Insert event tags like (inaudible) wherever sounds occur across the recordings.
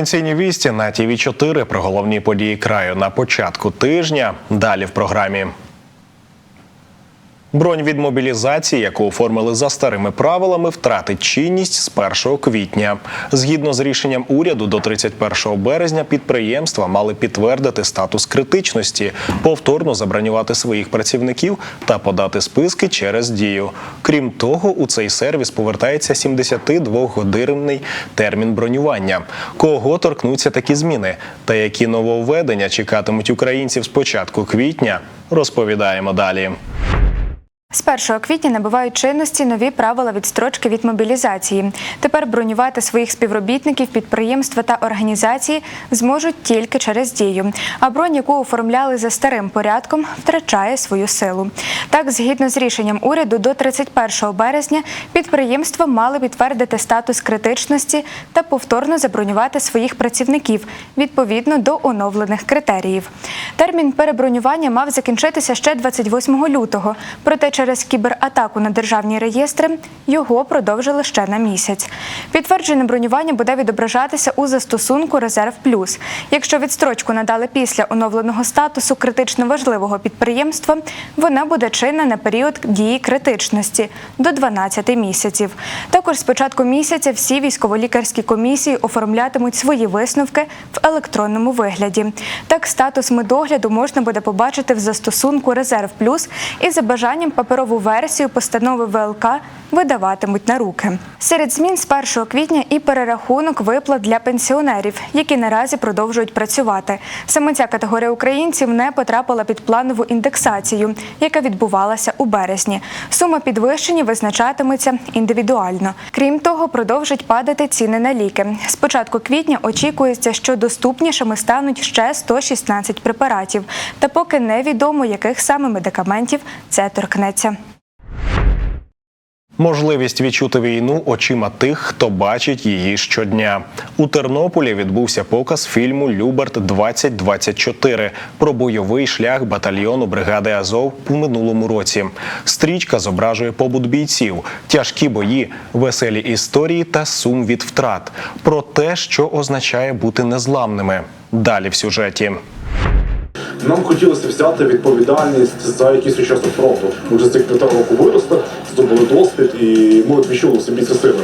Провінційні вісті на ТІВІ 4 про головні події краю на початку тижня. Далі в програмі. Бронь від мобілізації, яку оформили за старими правилами, втратить чинність з 1 квітня. Згідно з рішенням уряду, до 31 березня підприємства мали підтвердити статус критичності, повторно забронювати своїх працівників та подати списки через дію. Крім того, у цей сервіс повертається 72-годинний термін бронювання. Кого торкнуться такі зміни та які нововведення чекатимуть українців з початку квітня, розповідаємо далі. З 1 квітня набувають чинності нові правила відстрочки від мобілізації. Тепер бронювати своїх співробітників, підприємства та організації зможуть тільки через дію. А бронь, яку оформляли за старим порядком, втрачає свою силу. Так, згідно з рішенням уряду, до 31 березня підприємства мали підтвердити статус критичності та повторно забронювати своїх працівників відповідно до оновлених критеріїв. Термін перебронювання мав закінчитися ще 28 лютого. Проте через кібератаку на державні реєстри його продовжили ще на місяць. Підтверджене бронювання буде відображатися у застосунку Резерв Плюс. Якщо відстрочку надали після оновленого статусу критично важливого підприємства, вона буде чинна на період дії критичності до 12 місяців. Також з початку місяця всі військово-лікарські комісії оформлятимуть свої висновки в електронному вигляді. Так, статус медогляду можна буде побачити в застосунку Резерв Плюс і за бажанням паперову версію постанови ВЛК видаватимуть на руки. Серед змін з 1 квітня і перерахунок виплат для пенсіонерів, які наразі продовжують працювати. Саме ця категорія українців не потрапила під планову індексацію, яка відбувалася у березні. Сума підвищення визначатиметься індивідуально. Крім того, продовжать падати ціни на ліки. З початку квітня очікується, що доступнішими стануть ще 116 препаратів. Та поки невідомо, яких саме медикаментів це торкнеться. Можливість відчути війну очима тих, хто бачить її щодня. У Тернополі відбувся показ фільму Люберт 2024 про бойовий шлях батальйону бригади Азов у минулому році. Стрічка зображує побут бійців, тяжкі бої, веселі історії та сум від втрат. Про те, що означає бути незламними. Далі в сюжеті. Нам хотілося взяти відповідальність за якийсь сучасну правду. Ми вже з цих п'ятого року виросли, здобули досвід, і ми відчули собі ці сили.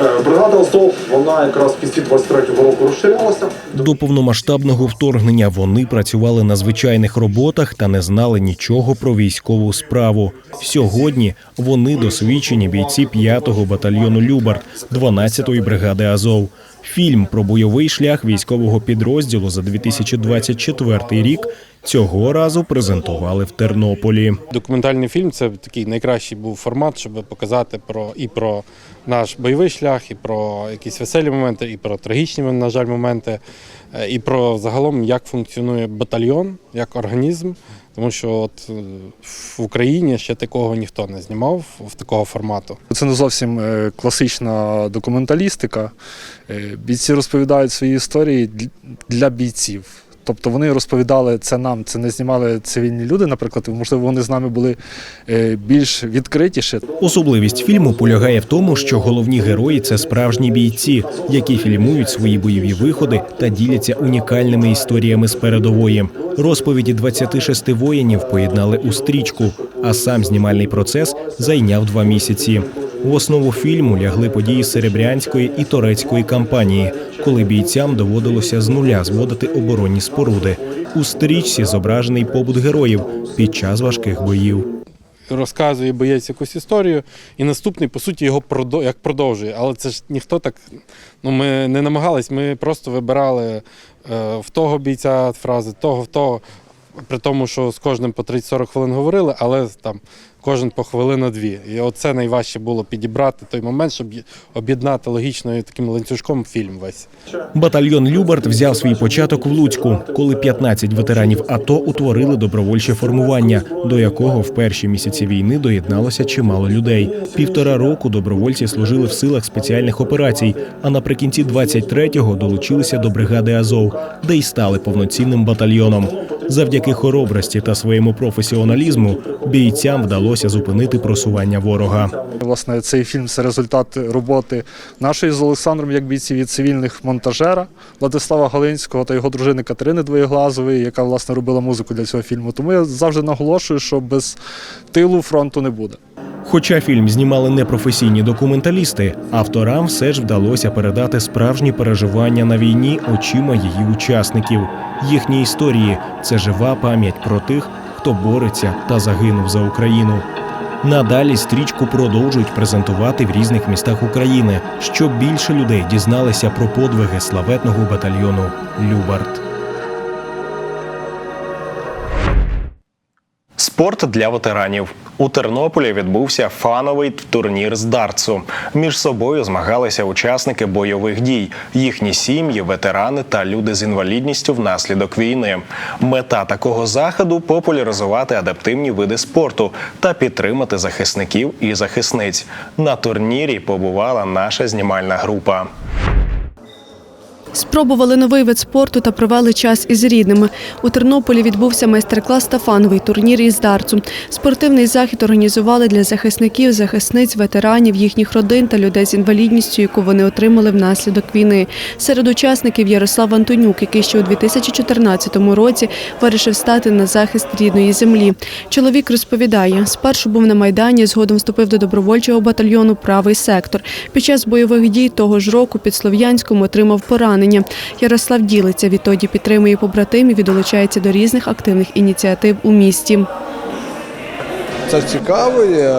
Е, Бригада Азов, вона якраз в кінці 23-го року розширялася. До повномасштабного вторгнення вони працювали на звичайних роботах та не знали нічого про військову справу. Сьогодні вони досвідчені бійці 5-го батальйону Любард 12-ї бригади Азов. Фільм про бойовий шлях військового підрозділу за 2024 рік цього разу презентували в Тернополі. Документальний фільм це такий найкращий був формат, щоб показати про і про наш бойовий шлях, і про якісь веселі моменти, і про трагічні, на жаль, моменти, е, і про загалом як функціонує батальйон як організм. Тому що от е, в Україні ще такого ніхто не знімав в такого формату. Це не зовсім е, класична документалістика. Бійці розповідають свої історії для бійців. Тобто вони розповідали це нам, це не знімали цивільні люди, наприклад, можливо, вони з нами були е, більш відкритіші. Особливість фільму полягає в тому, що головні герої це справжні бійці, які фільмують свої бойові виходи та діляться унікальними історіями з передової. Розповіді 26 воїнів поєднали у стрічку, а сам знімальний процес зайняв два місяці. В основу фільму лягли події Серебрянської і Торецької кампанії, коли бійцям доводилося з нуля зводити оборонні споруди. У стрічці зображений побут героїв під час важких боїв. Розказує боєць якусь історію, і наступний, по суті, його як продовжує. Але це ж ніхто так. Ну, ми не намагались, ми просто вибирали е, в того бійця фрази, того, в того. При тому, що з кожним по 30-40 хвилин говорили, але там кожен по хвилину-дві. І оце найважче було підібрати той момент, щоб об'єднати логічно таким ланцюжком фільм весь. Батальйон Любард взяв свій початок в Луцьку, коли 15 ветеранів АТО утворили добровольче формування, до якого в перші місяці війни доєдналося чимало людей. Півтора року добровольці служили в силах спеціальних операцій, а наприкінці 23-го долучилися до бригади Азов, де й стали повноцінним батальйоном. Завдяки хоробрості та своєму професіоналізму бійцям вдалося вдалося зупинити просування ворога. Власне, цей фільм це результат роботи нашої з Олександром, як бійців і цивільних монтажера Владислава Галинського та його дружини Катерини Двоєглазової, яка власне робила музику для цього фільму. Тому я завжди наголошую, що без тилу фронту не буде. Хоча фільм знімали непрофесійні документалісти, авторам все ж вдалося передати справжні переживання на війні очима її учасників. Їхні історії це жива пам'ять про тих, хто бореться та загинув за Україну. Надалі стрічку продовжують презентувати в різних містах України, щоб більше людей дізналися про подвиги славетного батальйону Любарт. Спорт для ветеранів у Тернополі відбувся фановий турнір з дартсу. Між собою змагалися учасники бойових дій, їхні сім'ї, ветерани та люди з інвалідністю внаслідок війни. Мета такого заходу популяризувати адаптивні види спорту та підтримати захисників і захисниць. На турнірі побувала наша знімальна група. Спробували новий вид спорту та провели час із рідними. У Тернополі відбувся майстер-клас та фановий турнір із дартсу. Спортивний захід організували для захисників, захисниць, ветеранів, їхніх родин та людей з інвалідністю, яку вони отримали внаслідок війни. Серед учасників Ярослав Антонюк, який ще у 2014 році вирішив стати на захист рідної землі. Чоловік розповідає, спершу був на майдані, згодом вступив до добровольчого батальйону Правий сектор. Під час бойових дій того ж року під Слов'янськом отримав поранення. Ярослав ділиться, відтоді підтримує побратимів і долучається до різних активних ініціатив у місті. Це цікаво є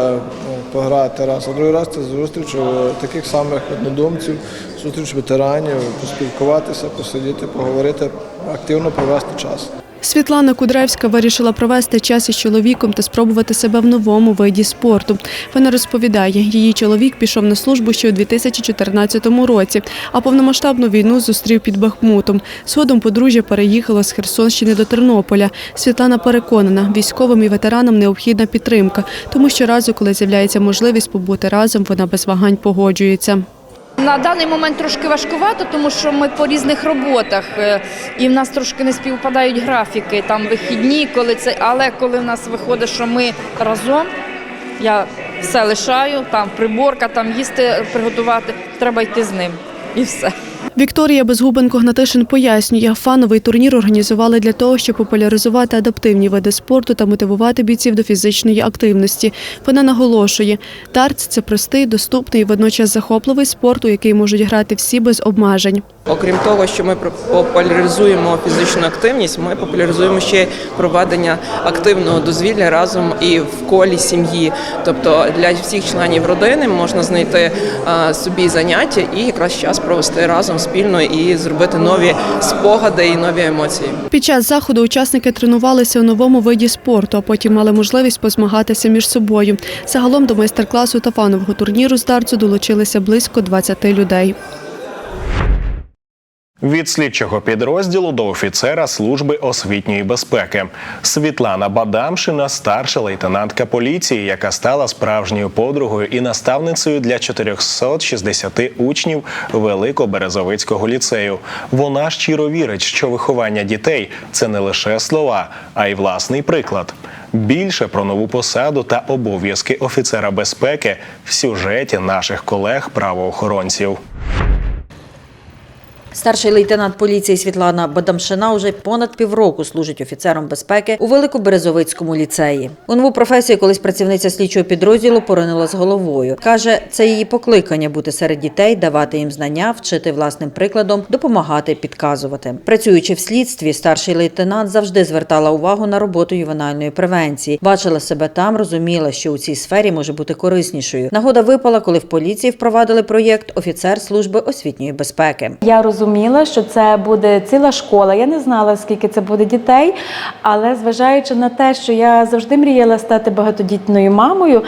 ну, пограти раз, а другий раз це зустріч е, таких самих однодумців, зустріч ветеранів, поспілкуватися, посидіти, поговорити, активно провести час. Світлана Кудревська вирішила провести час із чоловіком та спробувати себе в новому виді спорту. Вона розповідає, її чоловік пішов на службу ще у 2014 році, а повномасштабну війну зустрів під Бахмутом. Згодом подружжя переїхало з Херсонщини до Тернополя. Світлана переконана, військовим і ветеранам необхідна підтримка, тому що разу, коли з'являється можливість побути разом, вона без вагань погоджується. На даний момент трошки важкувато, тому що ми по різних роботах, е, і в нас трошки не співпадають графіки, там вихідні, коли це. Але коли в нас виходить, що ми разом, я все лишаю, там приборка, там їсти приготувати, треба йти з ним. І все. Вікторія Безгубенко-Гнатишин пояснює, фановий турнір організували для того, щоб популяризувати адаптивні види спорту та мотивувати бійців до фізичної активності. Вона наголошує, дартс – це простий, доступний і водночас захопливий спорт, у який можуть грати всі без обмежень. Окрім того, що ми популяризуємо фізичну активність, ми популяризуємо ще проведення активного дозвілля разом і в колі сім'ї. Тобто для всіх членів родини можна знайти е, собі заняття і якраз час провести разом спільно і зробити нові спогади і нові емоції. Під час заходу учасники тренувалися у новому виді спорту, а потім мали можливість позмагатися між собою. Загалом до майстер-класу та фанового турніру з дартсу долучилися близько 20 людей. Від слідчого підрозділу до офіцера служби освітньої безпеки Світлана Бадамшина, старша лейтенантка поліції, яка стала справжньою подругою і наставницею для 460 учнів Великоберезовицького ліцею. Вона щиро вірить, що виховання дітей це не лише слова, а й власний приклад. Більше про нову посаду та обов'язки офіцера безпеки в сюжеті наших колег-правоохоронців. Старший лейтенант поліції Світлана Бадамшина вже понад півроку служить офіцером безпеки у Великоберезовицькому ліцеї. У нову професію колись працівниця слідчого підрозділу поринула з головою. Каже, це її покликання бути серед дітей, давати їм знання, вчити власним прикладом, допомагати, підказувати. Працюючи в слідстві, старший лейтенант завжди звертала увагу на роботу ювенальної превенції. Бачила себе там, розуміла, що у цій сфері може бути кориснішою. Нагода випала, коли в поліції впровадили проєкт офіцер служби освітньої безпеки. Я розуміла, що це буде ціла школа. Я не знала, скільки це буде дітей, але зважаючи на те, що я завжди мріяла стати багатодітною мамою,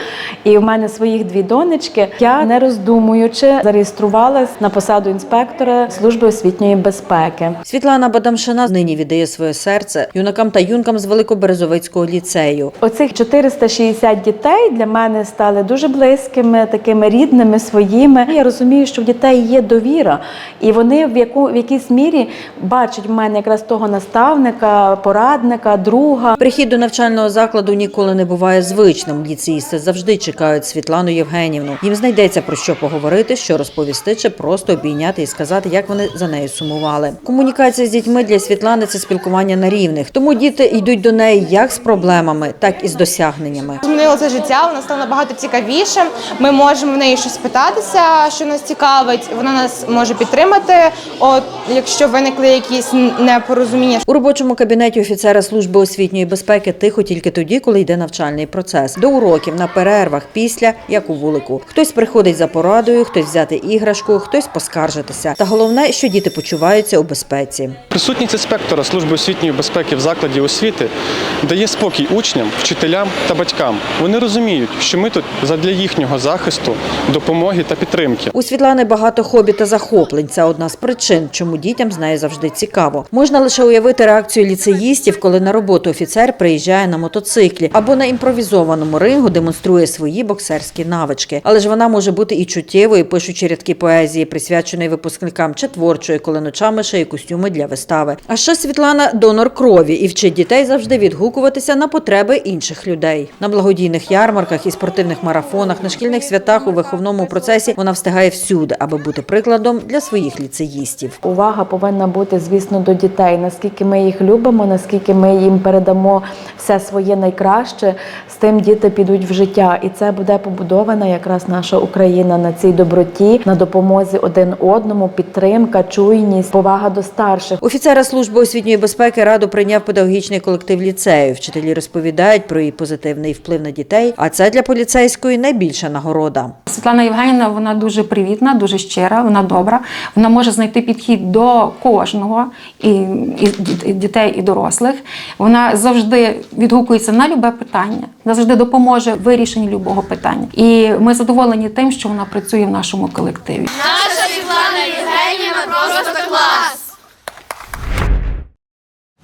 і в мене своїх дві донечки, я не роздумуючи зареєструвалась на посаду інспектора служби освітньої безпеки. Світлана Бадамшина нині віддає своє серце юнакам та юнкам з Великоберезовицького ліцею. Оцих 460 дітей для мене стали дуже близькими, такими рідними, своїми. Я розумію, що в дітей є довіра, і вони в яку, в якійсь мірі бачать в мене якраз того наставника, порадника, друга. Прихід до навчального закладу ніколи не буває звичним. Ліцеїсти завжди чекають Світлану Євгенівну. Їм знайдеться про що поговорити, що розповісти, чи просто обійняти і сказати, як вони за нею сумували. Комунікація з дітьми для Світлани це спілкування на рівних. Тому діти йдуть до неї як з проблемами, так і з досягненнями. Змінило це життя, воно стало набагато цікавішим. Ми можемо в неї щось питатися, що нас цікавить. Вона нас може підтримати. От якщо виникли якісь непорозуміння. У робочому кабінеті офіцера служби освітньої безпеки тихо тільки тоді, коли йде навчальний процес. До уроків на перервах, після як у вулику. Хтось приходить за порадою, хтось взяти іграшку, хтось поскаржитися. Та головне, що діти почуваються у безпеці. Присутність інспектора служби освітньої безпеки в закладі освіти дає спокій учням, вчителям та батькам. Вони розуміють, що ми тут задля їхнього захисту, допомоги та підтримки. У Світлани багато хобі та захоплень. Це одна з причин, чому дітям з нею завжди цікаво. Можна лише уявити реакцію ліцеїстів, коли на роботу офіцер приїжджає на мотоциклі або на імпровізованому рингу демонструє свої боксерські навички. Але ж вона може бути і чуттєвою, пишучи рядки поезії, присвяченої випускникам чи творчої, коли ночами шиє костюми для вистави. А ще Світлана донор крові і вчить дітей завжди відгукуватися на потреби інших людей. На благодійних ярмарках і спортивних марафонах, на шкільних святах у виховному процесі вона встигає всюди, аби бути прикладом для своїх ліцеїстів. Увага повинна бути, звісно, до дітей. Наскільки ми їх любимо, наскільки ми їм передамо все своє найкраще, з тим діти підуть в життя. І це буде побудована якраз наша Україна на цій доброті, на допомозі один одному, підтримка, чуйність, повага до старших. Офіцера служби освітньої безпеки раду прийняв педагогічний колектив ліцею. Вчителі розповідають про її позитивний вплив на дітей, а це для поліцейської найбільша нагорода. Світлана Євгенівна, вона дуже привітна, дуже щира, вона добра. Вона може знайти підхід до кожного і, і, дітей, і дорослих. Вона завжди відгукується на любе питання, завжди допоможе в вирішенні любого питання. І ми задоволені тим, що вона працює в нашому колективі. Наша Світлана Євгенівна просто клас!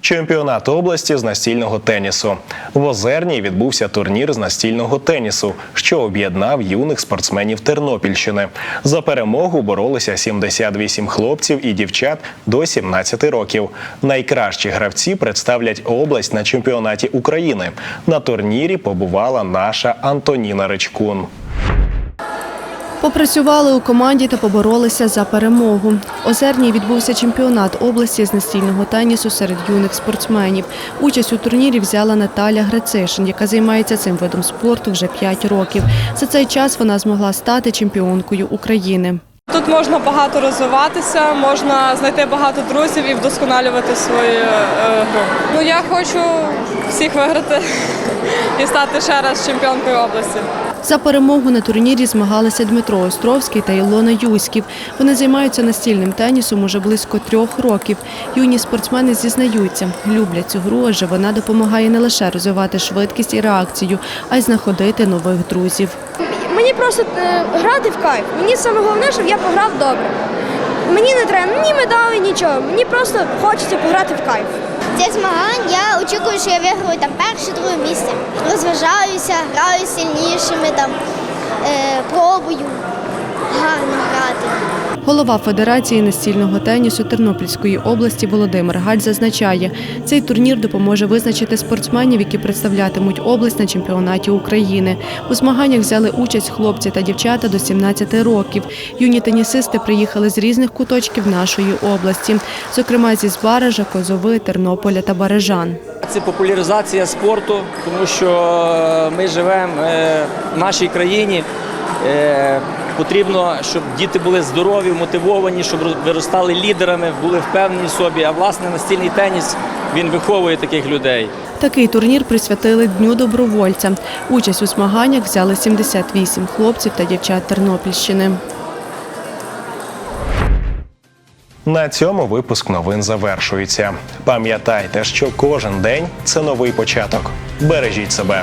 Чемпіонат області з настільного тенісу в Озерній відбувся турнір з настільного тенісу, що об'єднав юних спортсменів Тернопільщини. За перемогу боролися 78 хлопців і дівчат до 17 років. Найкращі гравці представлять область на чемпіонаті України. На турнірі побувала наша Антоніна Речкун. Попрацювали у команді та поборолися за перемогу. Озерній відбувся чемпіонат області з настільного тенісу серед юних спортсменів. Участь у турнірі взяла Наталя Грицишин, яка займається цим видом спорту вже 5 років. За цей час вона змогла стати чемпіонкою України. Тут можна багато розвиватися, можна знайти багато друзів і вдосконалювати свою е, гру. Ну я хочу всіх виграти (laughs) і стати ще раз чемпіонкою області. За перемогу на турнірі змагалися Дмитро Островський та Ілона Юськів. Вони займаються настільним тенісом уже близько трьох років. Юні спортсмени зізнаються, люблять цю гру, адже вона допомагає не лише розвивати швидкість і реакцію, а й знаходити нових друзів. Мені просто е, грати в кайф. Мені саме головне, щоб я пограв добре. Мені не треба ні медалей, нічого. Мені просто хочеться пограти в кайф. Для змагань я очікую, що я виграю там перше, друге місце. Розважаюся, граю сильнішими, там, е, пробую гарно грати. Голова Федерації настільного тенісу Тернопільської області Володимир Галь зазначає, цей турнір допоможе визначити спортсменів, які представлятимуть область на чемпіонаті України. У змаганнях взяли участь хлопці та дівчата до 17 років. Юні тенісисти приїхали з різних куточків нашої області, зокрема зі Збаража, Козови, Тернополя та Барежан. Це популяризація спорту, тому що е, ми живемо е, в нашій країні. Потрібно, щоб діти були здорові, мотивовані, щоб виростали лідерами, були впевнені в собі. А власне настільний теніс він виховує таких людей. Такий турнір присвятили Дню добровольця. Участь у змаганнях взяли 78 хлопців та дівчат Тернопільщини. На цьому випуск новин завершується. Пам'ятайте, що кожен день це новий початок. Бережіть себе.